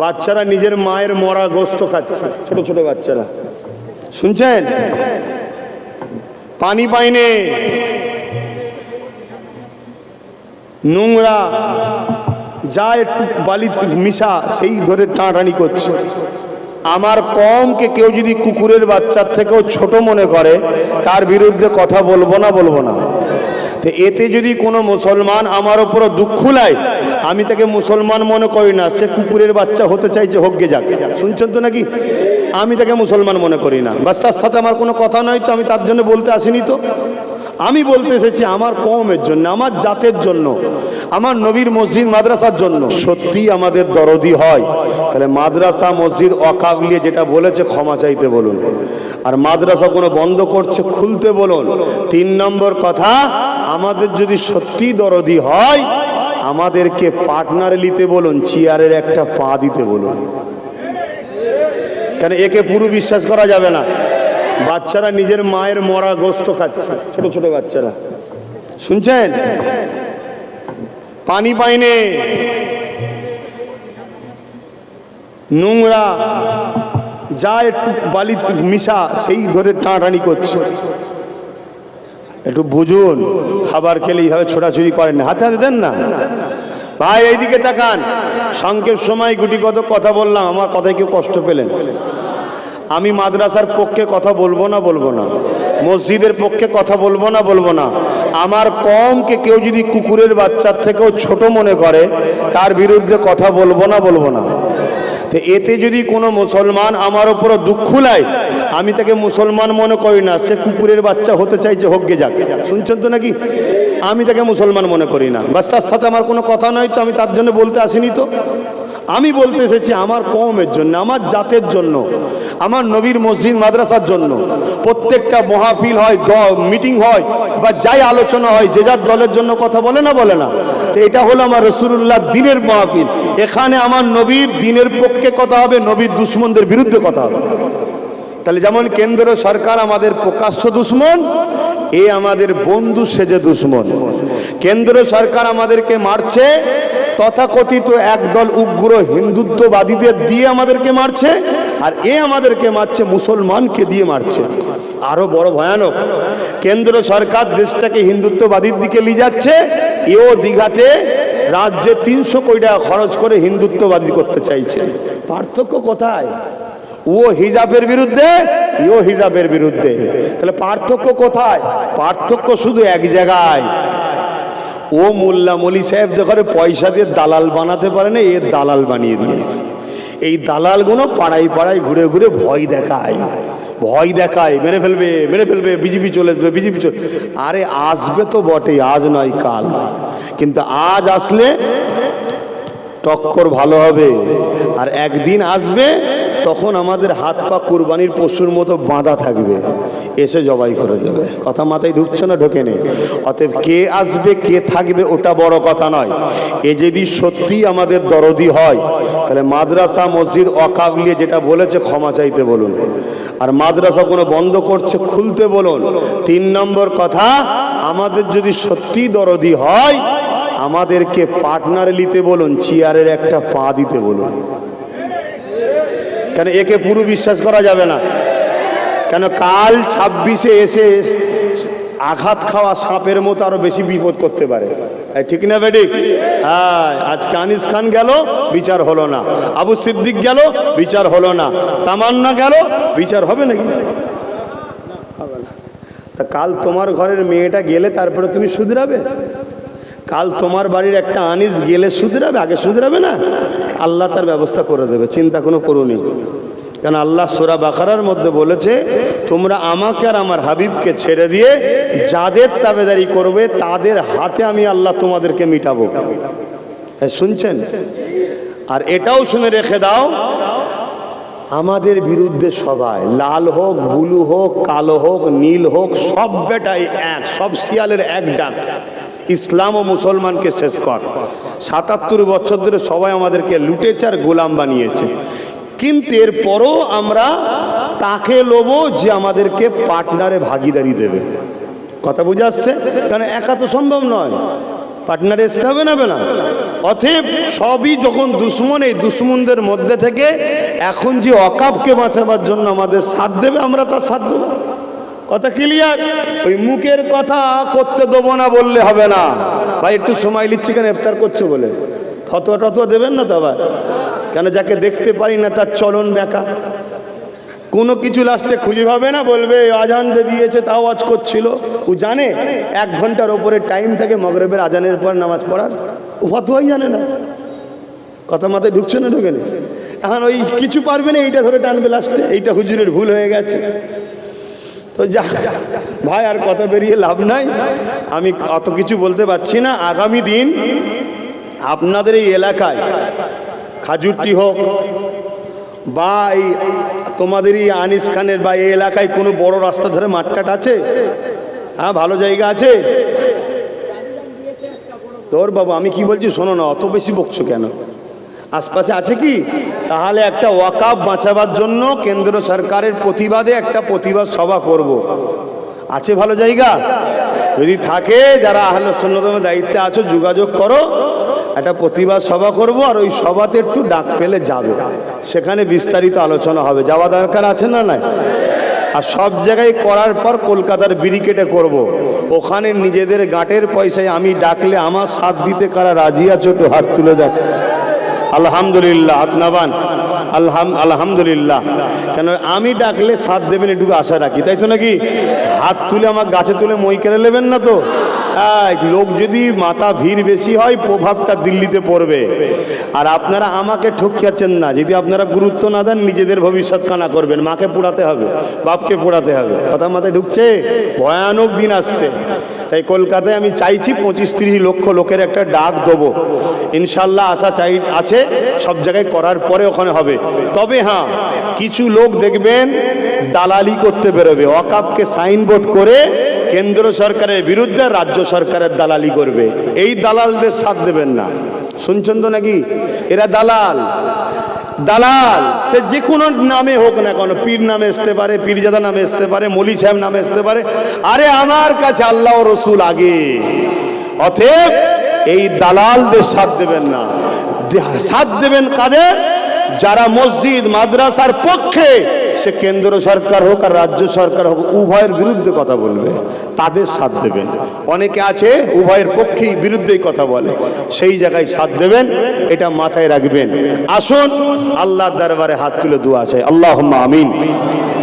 বাচ্চারা নিজের মায়ের মরা গোস্ত খাচ্ছে, ছোট ছোট বাচ্চারা। শুনছেন? পানি পাইনে নোংরা, যা একটু বালি মিশা, সেই ধরে টানাটানি করছে। আমার কমকে কেউ যদি কুকুরের বাচ্চার থেকেও ছোট মনে করে, তার বিরুদ্ধে কথা বলব না বলব না। তো এতে যদি কোনো মুসলমান আমার ওপরও দুঃখ লায় আমি তাকে মুসলমান মনে করি না, সে কুকুরের বাচ্চা হতে চাইছে হোক গে যাক। শুনছেন তো নাকি? আমি তাকে মুসলমান মনে করি না। বাস তার সাথে আমার কোনো কথা নয় তো, আমি তার জন্য বলতে আসিনি তো। আমি বলতে এসেছি আমার কমের জন্য, আমার জাতের জন্য, আমার নবীর মসজিদ মাদ্রাসার জন্য। সত্যি আমাদের দরদি হয়। তাহলে মাদ্রাসা, মসজিদ অকাবলিয়ে যেটা বলেছে ক্ষমা চাইতে বলুন। আর মাদ্রাসা কোনো বন্ধ করছে খুলতে বলুন। তিন নম্বর কথা, আমাদের যদি সত্যি দরদি হয় আমাদেরকে পার্টনার নিতে বলুন চেয়ারের একটা পা দিতে বলুন। কেন একে পুরো বিশ্বাস করা যাবে না? বাচ্চারা নিজের মায়ের মরা গোস্ত খাচ্ছে, ছোট ছোট বাচ্চারা। শুনছেন? পানি পাইনে নোংরা, যা একটু বালি মিশা, সেই ধরে টানাটানি করছে। একটু বুঝুন, খাবার খেলে এইভাবে ছোটাছুটি করেন হাতে হাতে দেন না? ভাই, এইদিকে তাকান। সংক্ষেপ সময়, গুটি কত কথা বললাম, আমার কথায় কেউ কষ্ট পেলেন। আমি মাদ্রাসার পক্ষে কথা বলব না বলব না। মসজিদের পক্ষে কথা বলব না বলব না। আমার কমকে কেউ যদি কুকুরের বাচ্চার থেকেও ছোট মনে করে, তার বিরুদ্ধে কথা বলব না বলব না। তো এতে যদি কোনো মুসলমান আমার ওপরও দুঃখ লায় আমি তাকে মুসলমান মনে করি না, সে কুকুরের বাচ্চা হতে চাইছে, হোক গে যাক। শুনছেন তো নাকি? আমি তাকে মুসলমান মনে করি না। বাস তার সাথে আমার কোনো কথা নয় তো, আমি তার জন্য বলতে আসিনি তো। আমি বলতে এসেছি আমার কমের জন্য, আমার জাতের জন্য, আমার নবীর মসজিদ, মাদ্রাসার জন্য। প্রত্যেকটা মহাফিল হয় মিটিং হয়, বা যাই আলোচনা হয়, যে যার দলের জন্য কথা বলে না বলে না। তো এটা হলো আমার রসুল্লাহ দিনের মহাফিল। এখানে আমার নবীর দিনের পক্ষে কথা হবে, নবীর দুশ্মনদের বিরুদ্ধে কথা হবে। তাহলে যেমন কেন্দ্র সরকার আমাদের প্রকাশ্য দুশ্মন, এ আমাদের বন্ধু সেজে দুশ্মন। কেন্দ্র সরকার আমাদেরকে মারছে, তথাকথিত একদল উগ্র হিন্দুত্ববাদীদের দিয়ে আমাদেরকে মারছে, আর এ আমাদেরকে মারছে, মুসলমানকে দিয়ে মারছে। আরও বড় ভয়ানক। কেন্দ্র সরকার দেশটাকে হিন্দুত্ববাদীর দিকে নিয়ে যাচ্ছে এও দীঘাতে রাজ্যে তিনশো কোটি টাকা খরচ করে হিন্দুত্ববাদী করতে চাইছে। পার্থক্য কোথায়? ও হিজাবের বিরুদ্ধে ও হিজাবের বিরুদ্ধে। তাহলে পার্থক্য কোথায়? পার্থক্য শুধু এক জায়গায়। ও মোল্লা মলি সাহেব যখন পয়সা দিয়ে দালাল বানাতে পারে না এর দালাল বানিয়ে দিয়েছে। এই দালালগুলো পাড়ায় পাড়ায় ঘুরে ঘুরে ভয় দেখায়। ভয় দেখায়, মেরে ফেলবে মেরে ফেলবে, বিজেপি চলে আসবে, বিজেপি চলে আরে আসবে তো বটে আজ নয় কাল। কিন্তু আজ আসলে টক্কর ভালো হবে। আর একদিন আসবে, তখন আমাদের হাত পা কোরবানির পশুর মতো বাঁধা থাকবে। এসে জবাই করে দেবে। কথা মাথায় ঢুকছে না ঢোকে নেই অতএব কে আসবে, কে থাকবে, ওটা বড় কথা নয়। এ যদি সত্যি আমাদের দরদি হয়, তাহলে মাদ্রাসা, মসজিদ অকাবলিয়ে যেটা বলেছে ক্ষমা চাইতে বলুন। আর মাদ্রাসা কোনো বন্ধ করছে, খুলতে বলুন। তিন নম্বর কথা, আমাদের যদি সত্যি দরদি হয়, আমাদেরকে পার্টনার নিতে বলুন, চেয়ারের একটা পা দিতে বলুন। কেন একে পুরো বিশ্বাস করা যাবে না? কেন কাল ছাব্বিশে এসে আঘাত খাওয়া সাপের মতো আরও বেশি বিপদ করতে পারে। ঠিক না বেডিক হ্যাঁ আজকে আনিস খান গেল, বিচার হলো না। আবু সিদ্দিক গেল, বিচার হলো না। তামান্না গেল, বিচার হবে নাকি। তা কাল তোমার ঘরের মেয়েটা গেলে তারপরে তুমি শুধরাবে? কাল তোমার বাড়ির একটা আনিস গেলে শুধরাবে? আগে শুধরাবে না? আল্লাহ তার ব্যবস্থা করে দেবে, চিন্তা কোনো করুনি কেন আল্লাহ সোরা বাকারার মধ্যে বলেছে, তোমরা আমাকে আর আমার হাবিবকে ছেড়ে দিয়ে যাদের তাবেদারি করবে, তাদের হাতে আমি আল্লাহ তোমাদেরকে মিটাবো। শুনছেন? আর এটাও শুনে রেখে দাও, আমাদের বিরুদ্ধে সবাই, লাল হোক, বুলু হোক, কালো হোক, নীল হোক, সব বেটাই এক, সব শিয়ালের এক ডাক। ইসলাম ও মুসলমানকে শেষ কর। সাতাত্তর বছর ধরে সবাই আমাদেরকে লুটেছে আর গোলাম বানিয়েছে। কিন্তু এরপরও আমরা তাকে লোবো যে আমাদেরকে পার্টনারে ভাগিদারি দেবে। কথা বুঝে আসছে? কারণ একা তো সম্ভব নয়। পার্টনারে আসতে হবে না না। অতএব সবই যখন দুশ্মন, এই দুশ্মনদের মধ্যে থেকে এখন যে অকাপকে বাঁচাবার জন্য আমাদের সাথ দেবে, আমরা তার সাথ দেবো। কথা ক্লিয়ার ওই মুখের কথা করতে দেবো না, বললে হবে না। ভাই, একটু সময় নিচ্ছি কেন? ইফতার করছে বলে। ফতোয়া টতোয়া দেবেন না তো আবার? কেন যাকে দেখতে পারি না তার চলন বেকা কোনো কিছু লাস্টে খুঁজে পাবে না, বলবে, আজান দিয়েছে তাও আজ করছিল। ও জানে, এক ঘণ্টার ওপরে টাইম থাকে মগরবের আজানের পর নামাজ পড়ার। ও ফতোয়াই জানে না। কথা মাথায় ঢুকছে না ঢুকে না? এখন ওই কিছু পারবে না, এইটা ধরে টানবে লাস্টে এইটা হুজুরের ভুল হয়ে গেছে। তো যা, ভাই, আর কথা বেরিয়ে লাভ নাই। আমি অত কিছু বলতে পারছি না। আগামী দিন আপনাদের এই এলাকায় খাজুরটি হোক, বা এই তোমাদেরই আনিস খানের বা এই এলাকায় কোনো বড় রাস্তা ধরে মাঠটাট আছে? হ্যাঁ ভালো জায়গা আছে? তোর বাবু, আমি কি বলছি শোনো না, অত বেশি বকছো কেন? আশপাশে আছে কি? তাহলে একটা ওয়াকাব বাঁচাবার জন্য কেন্দ্র সরকারের প্রতিবাদে একটা প্রতিবাদ সভা করব। আছে ভালো জায়গা? যদি থাকে, যারা আহলে দায়িত্বে আছো, যোগাযোগ করো। একটা প্রতিবাদ সভা করব আর ওই সভাতে একটু ডাক পেলে যাবে। সেখানে বিস্তারিত আলোচনা হবে। যাওয়া দরকার আছে না নাই? আর সব জায়গায় করার পর কলকাতার বিরিকেটে করব। ওখানে নিজেদের গাঁটের পয়সায় আমি ডাকলে আমার সাথ দিতে কারা রাজি আছো একটু হাত তুলে দেখ। আলহামদুলিল্লাহ আপনাবান আলহাম আলহামদুলিল্লাহ। কেন আমি ডাকলে সাথ দেবেন এটুকু আশা রাখি, তাই তো নাকি? হাত তুলে আমার গাছে তুলে মই কেড়ে নেবেন না তো? হ্যাঁ লোক যদি মাথা ভিড় বেশি হয়, প্রভাবটা দিল্লিতে পড়বে। আর আপনারা আমাকে ঠকিয়াছেন না। যদি আপনারা গুরুত্ব না দেন, নিজেদের ভবিষ্যৎ কানা করবেন। মাকে পোড়াতে হবে, বাপকে পোড়াতে হবে। কথা মাথায় ঢুকছে? ভয়ানক দিন আসছে। তাই কলকাতায় আমি চাইছি পঁচিশ তিরিশ লক্ষ লোকের একটা ডাক দেবো। ইনশাল্লাহ আশা চাই, আছে, সব জায়গায় করার পরে ওখানে হবে। তবে হ্যাঁ কিছু লোক দেখবেন দালালি করতে বেরোবে। অকাপকে সাইনবোর্ড করে কেন্দ্র সরকারের বিরুদ্ধে রাজ্য সরকারের দালালি করবে। এই দালালদের সাথ দেবেন না। শুনছেন তো নাকি? এরা দালাল। দালাল। সে যে কোনো নামে হোক না কেন, পীর নামে আসতে পারে, পীরজাদা নামে আসতে পারে, মলি সাহেব নামে আসতে পারে। আরে আমার কাছে আল্লাহ রসুল আগে। অতএব এই দালালদের সাথ দেবেন না। সাথ দেবেন কাদের? যারা মসজিদ, মাদ্রাসার পক্ষে সে কেন্দ্র সরকার হোক আর রাজ্য সরকার হোক, উভয়ের বিরুদ্ধে কথা বলবে, তাদের সাথ দেবেন। অনেকে আছে, উভয়ের পক্ষেই বিরুদ্ধেই কথা বলে, সেই জায়গায় সাথ দেবেন, এটা মাথায় রাখবেন। আসুন, আল্লাহর দরবারে হাত তুলে দোয়া আছে আল্লাহ আমিন।